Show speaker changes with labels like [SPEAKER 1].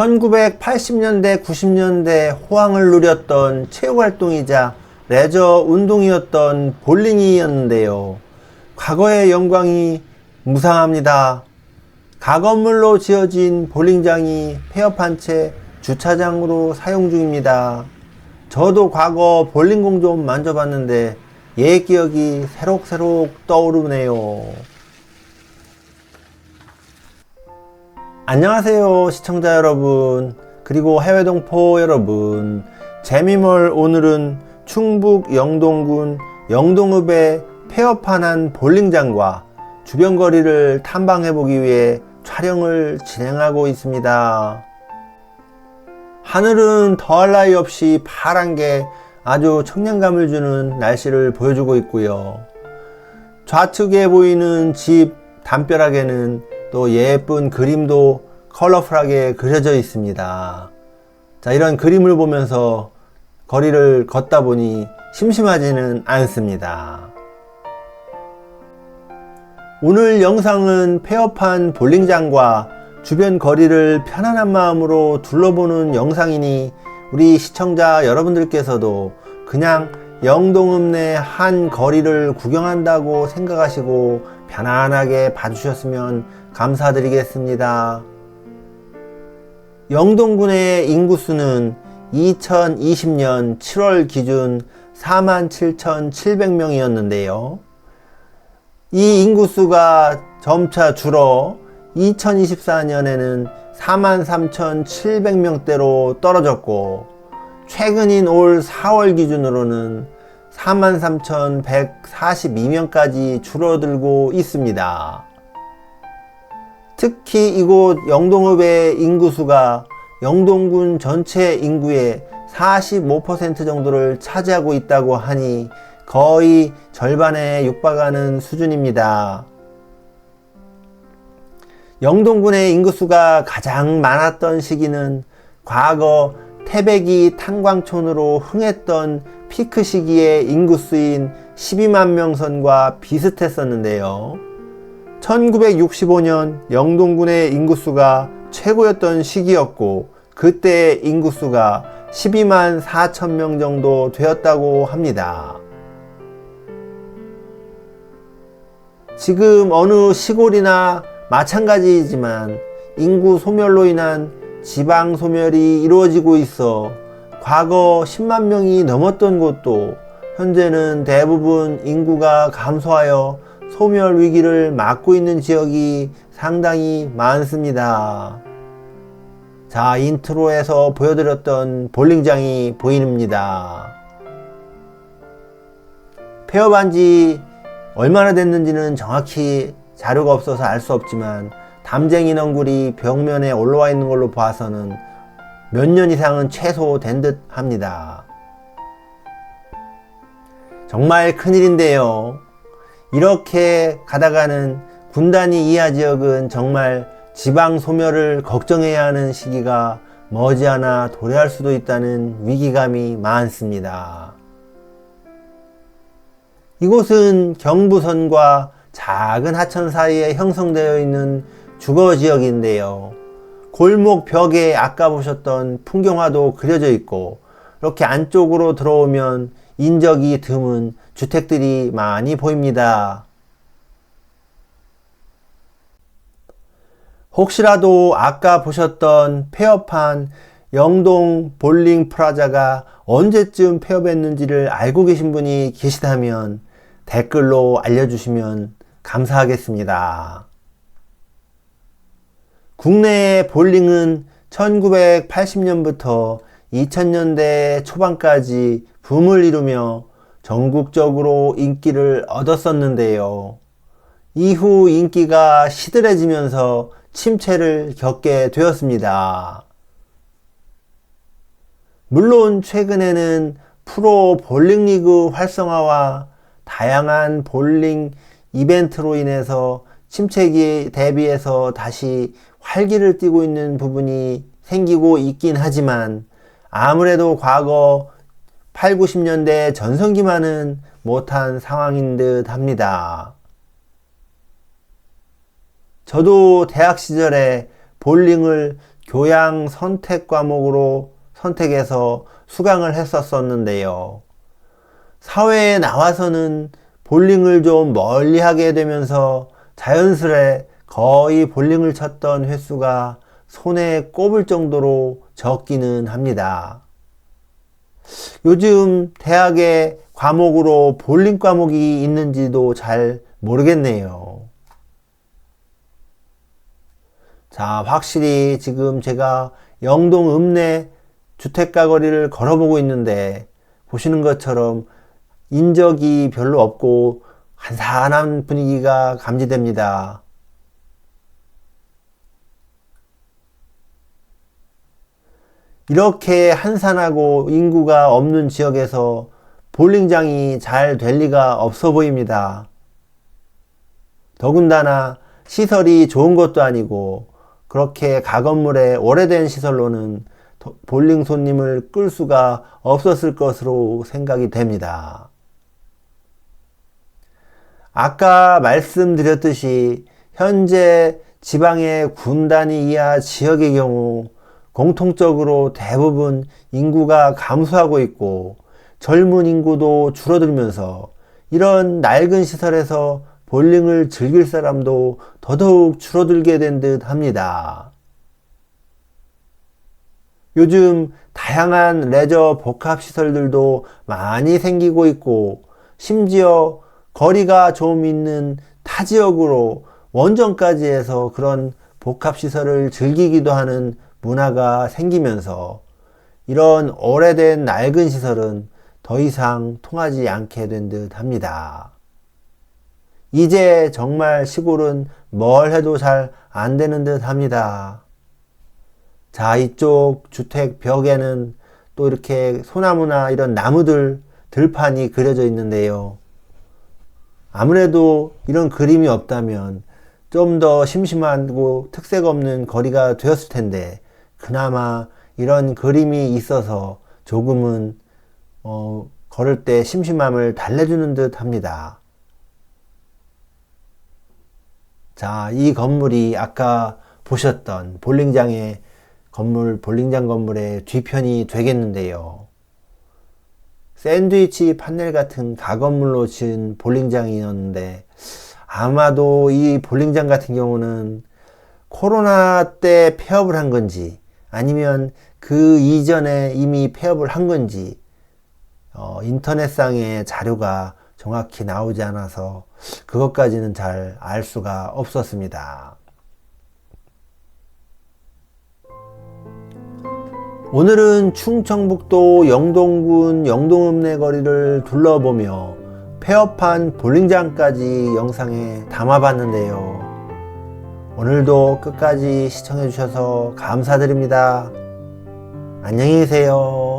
[SPEAKER 1] 1980년대, 90년대 호황을 누렸던 체육활동이자 레저 운동이었던 볼링이었는데요. 과거의 영광이 무상합니다. 가건물로 지어진 볼링장이 폐업한 채 주차장으로 사용 중입니다. 저도 과거 볼링공 좀 만져봤는데 옛 기억이 새록새록 떠오르네요. 안녕하세요 시청자 여러분 그리고 해외 동포 여러분 재미몰 오늘은 충북 영동군 영동읍의 폐업한 볼링장과 주변 거리를 탐방해 보기 위해 촬영을 진행하고 있습니다. 하늘은 더할 나위 없이 파란 게 아주 청량감을 주는 날씨를 보여주고 있고요. 좌측에 보이는 집 담벼락에는 또 예쁜 그림도 컬러풀하게 그려져 있습니다. 자, 이런 그림을 보면서 거리를 걷다 보니 심심하지는 않습니다. 오늘 영상은 폐업한 볼링장과 주변 거리를 편안한 마음으로 둘러보는 영상이니 우리 시청자 여러분들께서도 그냥 영동읍 내 한 거리를 구경한다고 생각하시고 편안하게 봐주셨으면 감사드리겠습니다. 영동군의 인구수는 2020년 7월 기준 47,700명이었는데요. 이 인구수가 점차 줄어 2024년에는 43,700명대로 떨어졌고 최근인 올 4월 기준으로는 43,142명까지 줄어들고 있습니다. 특히 이곳 영동읍의 인구수가 영동군 전체 인구의 45% 정도를 차지하고 있다고 하니 거의 절반에 육박하는 수준입니다. 영동군의 인구수가 가장 많았던 시기는 과거 태백이 탄광촌으로 흥했던 피크 시기의 인구수인 12만 명선과 비슷했었는데요. 1965년 영동군의 인구수가 최고였던 시기였고 그때 인구수가 12만 4천 명 정도 되었다고 합니다. 지금 어느 시골이나 마찬가지이지만 인구 소멸로 인한 지방 소멸이 이루어지고 있어 과거 10만 명이 넘었던 곳도 현재는 대부분 인구가 감소하여 소멸 위기를 맞고 있는 지역이 상당히 많습니다. 자, 인트로에서 보여드렸던 볼링장이 보입니다. 폐업한 지 얼마나 됐는지는 정확히 자료가 없어서 알 수 없지만 담쟁이 넝굴이 벽면에 올라와 있는 걸로 봐서는 몇 년 이상은 최소 된 듯 합니다. 정말 큰일인데요. 이렇게 가다가는 군단위 이하 지역은 정말 지방 소멸을 걱정해야 하는 시기가 머지않아 도래할 수도 있다는 위기감이 많습니다. 이곳은 경부선과 작은 하천 사이에 형성되어 있는 주거 지역인데요. 골목 벽에 아까 보셨던 풍경화도 그려져 있고 이렇게 안쪽으로 들어오면 인적이 드문 주택들이 많이 보입니다. 혹시라도 아까 보셨던 폐업한 영동 볼링 프라자가 언제쯤 폐업했는지를 알고 계신 분이 계시다면 댓글로 알려주시면 감사하겠습니다. 국내의 볼링은 1980년부터 2000년대 초반까지 붐을 이루며 전국적으로 인기를 얻었었는데요. 이후 인기가 시들해지면서 침체를 겪게 되었습니다. 물론 최근에는 프로 볼링 리그 활성화와 다양한 볼링 이벤트로 인해서 침체기에 대비해서 다시 활기를 띠고 있는 부분이 생기고 있긴 하지만 아무래도 과거 8, 90년대 전성기만은 못한 상황인 듯 합니다. 저도 대학 시절에 볼링을 교양 선택 과목으로 선택해서 수강을 했었었는데요. 사회에 나와서는 볼링을 좀 멀리 하게 되면서 자연스레 거의 볼링을 쳤던 횟수가 손에 꼽을 정도로 적기는 합니다. 요즘 대학에 과목으로 볼링 과목이 있는지도 잘 모르겠네요. 자, 확실히 지금 제가 영동 읍내 주택가 거리를 걸어보고 있는데 보시는 것처럼 인적이 별로 없고 한산한 분위기가 감지됩니다. 이렇게 한산하고 인구가 없는 지역에서 볼링장이 잘 될 리가 없어 보입니다. 더군다나 시설이 좋은 것도 아니고 그렇게 가건물의 오래된 시설로는 볼링 손님을 끌 수가 없었을 것으로 생각이 됩니다. 아까 말씀드렸듯이 현재 지방의 군단위 이하 지역의 경우 공통적으로 대부분 인구가 감소하고 있고 젊은 인구도 줄어들면서 이런 낡은 시설에서 볼링을 즐길 사람도 더더욱 줄어들게 된 듯 합니다. 요즘 다양한 레저 복합 시설들도 많이 생기고 있고 심지어 거리가 좀 있는 타 지역으로 원정까지 해서 그런 복합 시설을 즐기기도 하는 문화가 생기면서 이런 오래된 낡은 시설은 더 이상 통하지 않게 된 듯 합니다. 이제 정말 시골은 뭘 해도 잘 안 되는 듯 합니다. 자, 이쪽 주택 벽에는 또 이렇게 소나무나 이런 나무들, 들판이 그려져 있는데요. 아무래도 이런 그림이 없다면 좀 더 심심하고 특색 없는 거리가 되었을 텐데, 그나마 이런 그림이 있어서 조금은 어, 걸을 때 심심함을 달래주는 듯 합니다. 자, 이 건물이 아까 보셨던 볼링장의 건물, 볼링장 건물의 뒤편이 되겠는데요. 샌드위치 판넬 같은 가건물로 지은 볼링장이었는데 아마도 이 볼링장 같은 경우는 코로나 때 폐업을 한 건지 아니면 그 이전에 이미 폐업을 한 건지 어, 인터넷상의 자료가 정확히 나오지 않아서 그것까지는 잘 알 수가 없었습니다. 오늘은 충청북도 영동군 영동읍내 거리를 둘러보며 폐업한 볼링장까지 영상에 담아봤는데요. 오늘도 끝까지 시청해주셔서 감사드립니다. 안녕히 계세요.